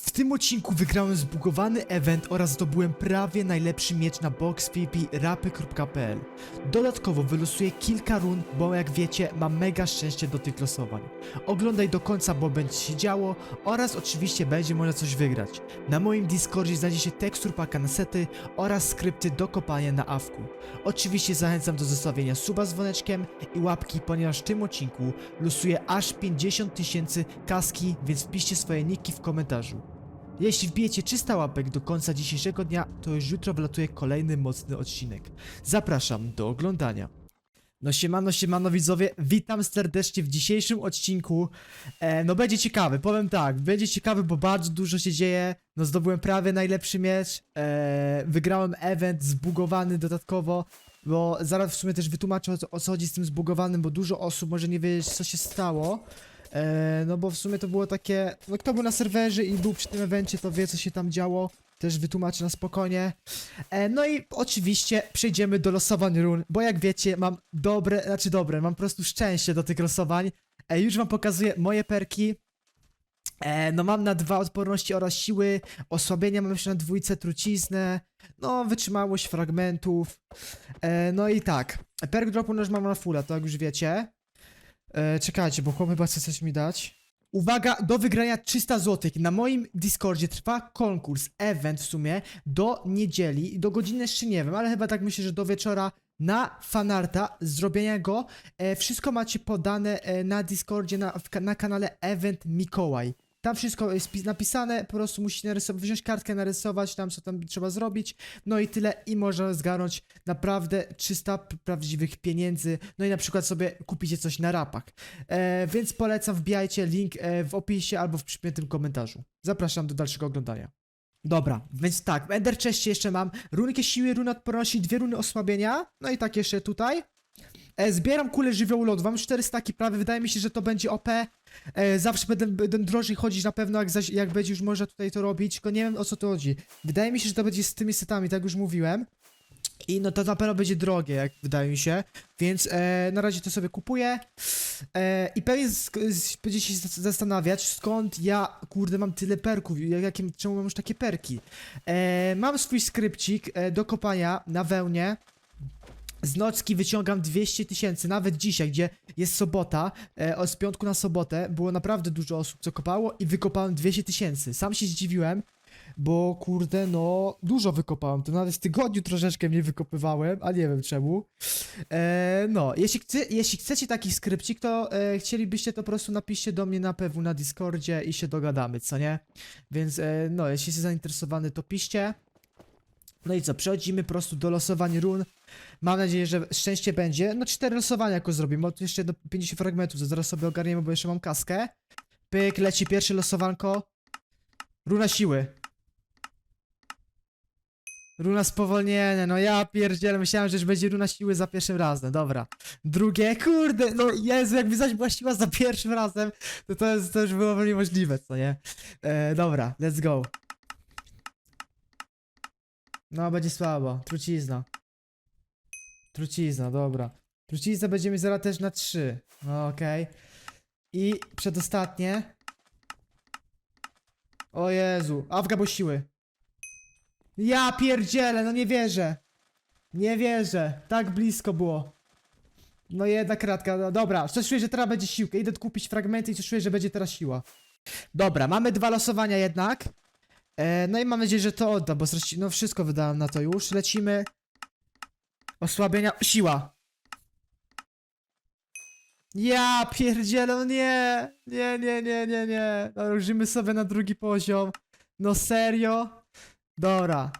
W tym odcinku wygrałem zbugowany event oraz zdobyłem prawie najlepszy miecz na boxvp.rapy.pl. Dodatkowo wylosuję kilka run, bo jak wiecie mam mega szczęście do tych losowań. Oglądaj do końca, bo będzie się działo oraz oczywiście będzie można coś wygrać. Na moim Discordzie znajdzie się tekstur paka na sety oraz skrypty do kopania na awku. Oczywiście zachęcam do zostawienia suba z dzwoneczkiem i łapki, ponieważ w tym odcinku losuję aż 50 tysięcy kaski, więc wpiszcie swoje niki w komentarzu. Jeśli wbijecie 300 łapek do końca dzisiejszego dnia, to już jutro wlatuje kolejny mocny odcinek. Zapraszam do oglądania. No siemano, siemano widzowie, witam serdecznie w dzisiejszym odcinku. E, no będzie ciekawy, powiem tak, będzie ciekawy, bo bardzo dużo się dzieje. No zdobyłem prawie najlepszy miecz, e, wygrałem event zbugowany dodatkowo, bo zaraz w sumie też wytłumaczę o co, chodzi z tym zbugowanym, bo dużo osób może nie wiedzieć co się stało. E, no bo w sumie to było takie, no kto był na serwerze i był przy tym evencie, to wie co się tam działo. Też wytłumaczę na spokojnie. E, no i oczywiście przejdziemy do losowań run, bo jak wiecie mam dobre, znaczy dobre, mam po prostu szczęście do tych losowań. E, już wam pokazuję moje perki. E, no mam na dwa odporności oraz siły, osłabienia mam jeszcze na dwójce truciznę, no wytrzymałość fragmentów. E, no i tak, perk dropu już mam na fulla, to jak już wiecie. E, czekajcie, bo chłop chyba chce coś mi dać. Uwaga, do wygrania 300 zł. Na moim Discordzie trwa konkurs, event w sumie, do niedzieli, do godziny jeszcze nie wiem, ale chyba tak myślę, że do wieczora na fanarta, zrobienia go. E, wszystko macie podane e, na Discordzie, na, w, na kanale Event Mikołaj. Tam wszystko jest pis- napisane, po prostu musicie narysować, wziąć kartkę, narysować tam, co tam trzeba zrobić. No i tyle, i można zgarnąć naprawdę 300 p- prawdziwych pieniędzy. No i na przykład sobie kupicie coś na rapach. E, więc polecam, wbijajcie link e, w opisie albo w przypiętym komentarzu. Zapraszam do dalszego oglądania. Dobra, więc tak, w Ender jeszcze mam runkę siły, runę odporności, dwie runy osłabienia, no i tak jeszcze tutaj. E, zbieram kulę żywiołu mam 4 staki prawie, wydaje mi się, że to będzie OP. E, zawsze będę, będę drożej chodzić na pewno, jak, zaś, jak będzie już można tutaj to robić, tylko nie wiem o co to chodzi. Wydaje mi się, że to będzie z tymi setami, tak już mówiłem. I no to na pewno będzie drogie, jak wydaje mi się, więc e, na razie to sobie kupuję. E, I pewnie sk- z- będziecie się zas- zastanawiać, skąd ja, kurde, mam tyle perków, jak, jakim, czemu mam już takie perki. E, mam swój skrypcik e, do kopania na wełnie. Z nocki wyciągam 200 tysięcy, nawet dzisiaj, gdzie jest sobota, e, z piątku na sobotę, było naprawdę dużo osób, co kopało i wykopałem 200 tysięcy. Sam się zdziwiłem, bo kurde, no, dużo wykopałem, to nawet w tygodniu troszeczkę mnie wykopywałem, a nie wiem czemu. E, no, jeśli, chce, jeśli chcecie taki skrypcik, to e, chcielibyście, to po prostu napiszcie do mnie na PW na Discordzie i się dogadamy, co nie? Więc, e, no, jeśli jesteście zainteresowany, to piszcie. No i co, przechodzimy po prostu do losowań run. Mam nadzieję, że szczęście będzie. No, cztery losowania jako zrobimy, bo jeszcze do 50 fragmentów, zaraz sobie ogarniemy, bo jeszcze mam kaskę. Pyk, leci pierwsze losowanko. Runa siły. Runa spowolnienia, no ja pierdzielę, myślałem, że już będzie runa siły za pierwszym razem, dobra. Drugie, kurde, no Jezu, jakby zaś była siła za pierwszym razem, to to, jest, to już było niemożliwe, co nie? E, dobra, let's go. No, będzie słabo, trucizna. Trucizna, dobra. Trucizna będziemy zaraz też na 3, no okej. I przedostatnie. O Jezu, Awga bo siły. Ja pierdzielę, no nie wierzę. Nie wierzę. Tak blisko było. No jedna kratka, no dobra. Coś czuję, że teraz będzie siłka. Idę kupić fragmenty i coś czuję, że będzie teraz siła. Dobra, mamy dwa losowania jednak. E, no i mam nadzieję, że to odda, bo zresztą, no wszystko wydałem na to już. Lecimy. Osłabienia. Siła. Ja pierdzielę, no nie. Nie, nie, nie, nie, nie. Nałożymy sobie na drugi poziom. No serio? Dobra.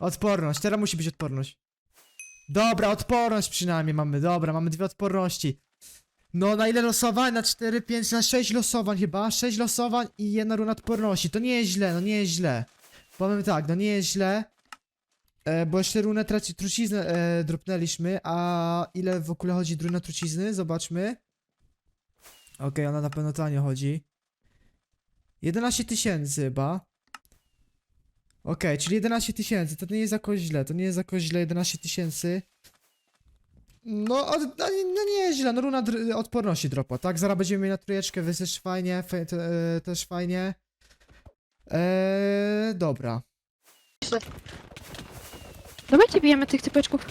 Odporność, teraz musi być odporność. Dobra, odporność przynajmniej mamy, dobra, mamy dwie odporności. No, na ile losowań? Na 4, 5, na 6 losowań chyba. 6 losowań i jedna runa odporności. To nie jest źle, no nie jest źle. Powiem tak, no nie jest źle. E, bo jeszcze runę traci, truciznę e, dropnęliśmy, a ile w ogóle chodzi runa trucizny? Zobaczmy. Okej, ona na pewno tanio chodzi. 11 tysięcy chyba. Okej, czyli 11 tysięcy, to nie jest jakoś źle, to nie jest jakoś źle, 11 tysięcy. No, od, no, nie- no nieźle, no runa dr- odporności dropła, tak? Zaraz będziemy mieli na trójeczkę, też fajnie, fe, te, e, też fajnie. Eee, dobra. Dawajcie bijemy tych typeczków.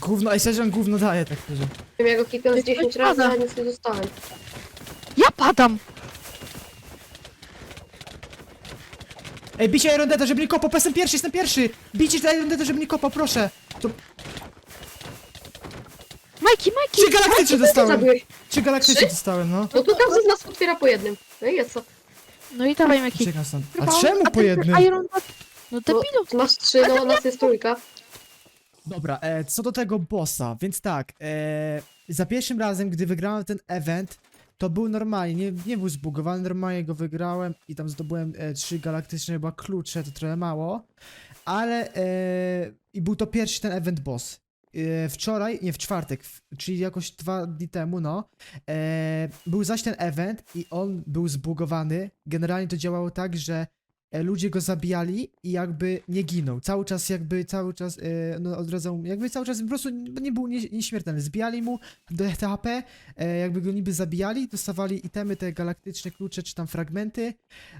Gówno, ej, serio, gówno daje, tak szczerze. Ja go kliknąłem z Ty 10 ktoś razy, ale nic nie dostałem. Ja padam! Ej, bicie Irondeta, żeby nie kopał, jestem pierwszy, jestem pierwszy! Bicie Irondeta, żeby nie kopał, proszę! To Majki, Majki! trzy galaktyczne dostałem! Zabiłeś. Trzy galaktyczne Trzy? dostałem, no. No tu każdy z nas otwiera po jednym. No i jest co? No i dawaj Majki. Czekam stąd. A Chyba- czemu po ten jednym? Iron No No, debilu. masz trzy, no nas jest trójka. Dobra, e, co do tego bossa, więc tak, e, za pierwszym razem, gdy wygrałem ten event, to był normalnie, nie, nie był zbugowany, normalnie go wygrałem i tam zdobyłem e, trzy galaktyczne chyba klucze, to trochę mało, ale e, i był to pierwszy ten event boss. E, wczoraj, nie w czwartek, czyli jakoś dwa dni temu, no, e, był zaś ten event i on był zbugowany. Generalnie to działało tak, że ludzie go zabijali i jakby nie ginął. Cały czas jakby, cały czas, e, no odradzał, jakby cały czas po prostu nie był nie, nieśmiertelny. Zbijali mu do HP, e, jakby go niby zabijali, dostawali itemy, te galaktyczne klucze czy tam fragmenty,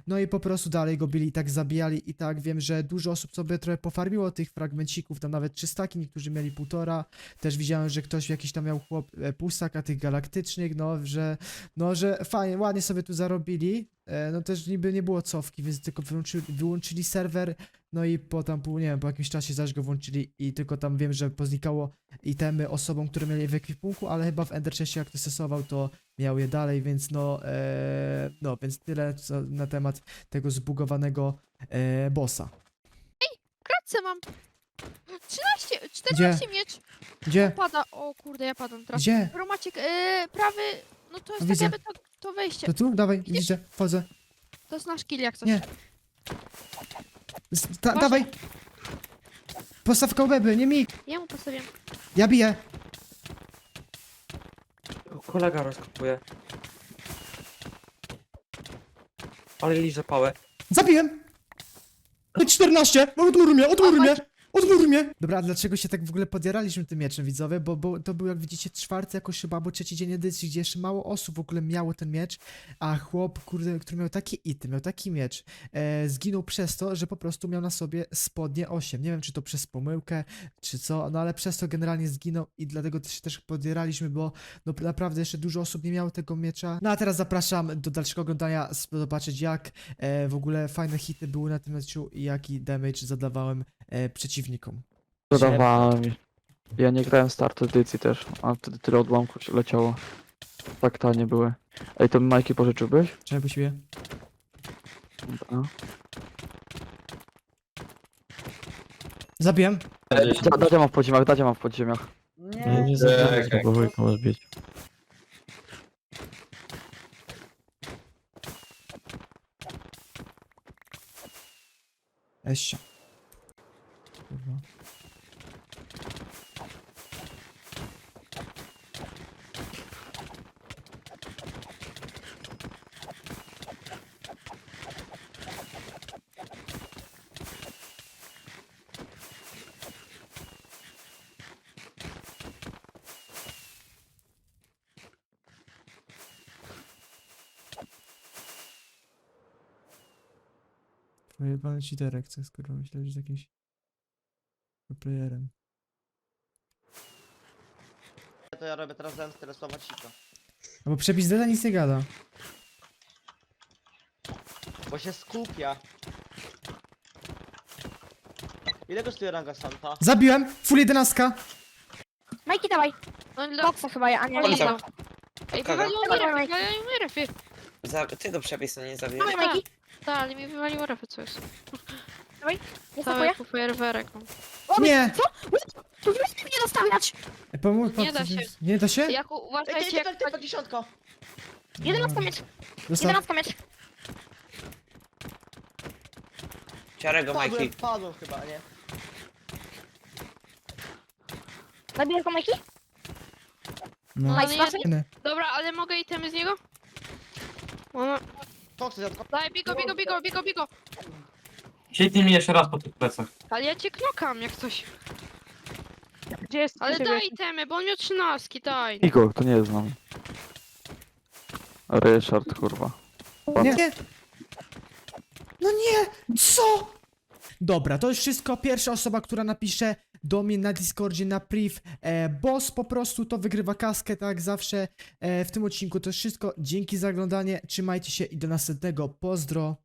no i po prostu dalej go bili i tak zabijali i tak wiem, że dużo osób sobie trochę pofarmiło tych fragmencików, tam nawet 300, niektórzy mieli półtora, też widziałem, że ktoś jakiś tam miał chłop e, tych galaktycznych, no, że no, że fajnie, ładnie sobie tu zarobili. E, no też niby nie było cofki, więc tylko wyłączyli, wyłączyli serwer. No i po tam, pół, nie wiem, po jakimś czasie zaś go włączyli i tylko tam wiem, że poznikało itemy osobom, które mieli w ekwipunku, ale chyba w Ender Chestie jak to stosował, to miał je dalej, więc no, e, no, więc tyle co na temat tego zbugowanego e, bossa. Kratce mam. 13, 14 miecz. Gdzie? Pada. O kurde, ja padam teraz. Gdzie? Romaciek, yy, prawy. No to jest No tak widzę. jakby to, to wejście. To tu? Dawaj, widzę, wchodzę. To jest nasz kill jak coś. Nie. Z- Ta, dawaj! Postaw kołbeby, nie mi! Ja mu postawiam. Ja biję! Kolega rozkopuje. Ale liże pałę. Zabiłem! 14! Odmur mnie, odmur mnie! Odmur mnie! Dobra, a dlaczego się tak w ogóle podjaraliśmy tym mieczem, widzowie? Bo, bo to był, jak widzicie, czwarty jakoś chyba, albo trzeci dzień edycji, gdzie jeszcze mało osób w ogóle miało ten miecz, a chłop, kurde, który miał takie ity, miał taki miecz, e, zginął przez to, że po prostu miał na sobie spodnie 8. Nie wiem, czy to przez pomyłkę, czy co, no ale przez to generalnie zginął i dlatego też się też podjaraliśmy, bo no naprawdę jeszcze dużo osób nie miało tego miecza. No a teraz zapraszam do dalszego oglądania, zobaczyć jak e, w ogóle fajne hity były na tym meczu i jaki damage zadawałem e, przeciwnikom. Dodawałem. Ja nie grałem start edycji też, a wtedy tyle odłamków się leciało. Tak tanie były. Ej, to Majki pożyczyłbyś? Czemu po siebie? Dobra. Zabiłem. Da- Dadzie mam w podziemiach, dadzie mam w podziemiach. Nie, nie zabijaj, bo wujka może bić. Kurwa. Pojebany cheaterek, co jest myślę, że jest jakimś playerem. To ja robię teraz zainteresować sito. No bo przepis Deda nic nie gada. Bo się skupia. Ile kosztuje ranga Santa? Zabiłem! Full 11! Majki, dawaj. No dla... Boksa chyba, ja, a nie, nie znam. Kogo? Ej, wywaliło mi refy, wywaliło mi refy. Za, ty go przepisu nie zabiłeś? Dawaj, Majki. Tak, ale mi wywaliło refy, co jest? Nie Cały po fajerwerek. mam. Nie! Tu już nie dostawiać. E, Pomóż, Nie da się. Nie da się? Jak Ej, ty, uważajcie, ty, jak ty, ty, dziesiątko! Jedenastka miecz, Dostał. jedenastka miecz. Ciarę go, Padłem, Majki. padłem chyba, nie? Zabijesz go, Majki? No. No, Majki. Nie. Dobra, ale mogę itemy z niego? Ona... Koksy, dziadko. Daj, bigo, bigo, bigo, bigo, bigo! Siedź mi jeszcze raz po tych plecach. Ale ja cię knokam jak coś. Gdzie jest Ale daj temy, bo on miał trzynastki, daj. Igor, to nie znam. Ryszard, kurwa. Nie. No nie! Co? Dobra, to już wszystko. Pierwsza osoba, która napisze do mnie na Discordzie na priv e, boss po prostu to wygrywa kaskę, tak jak zawsze e, w tym odcinku. To już wszystko. Dzięki za oglądanie. Trzymajcie się i do następnego. Pozdro.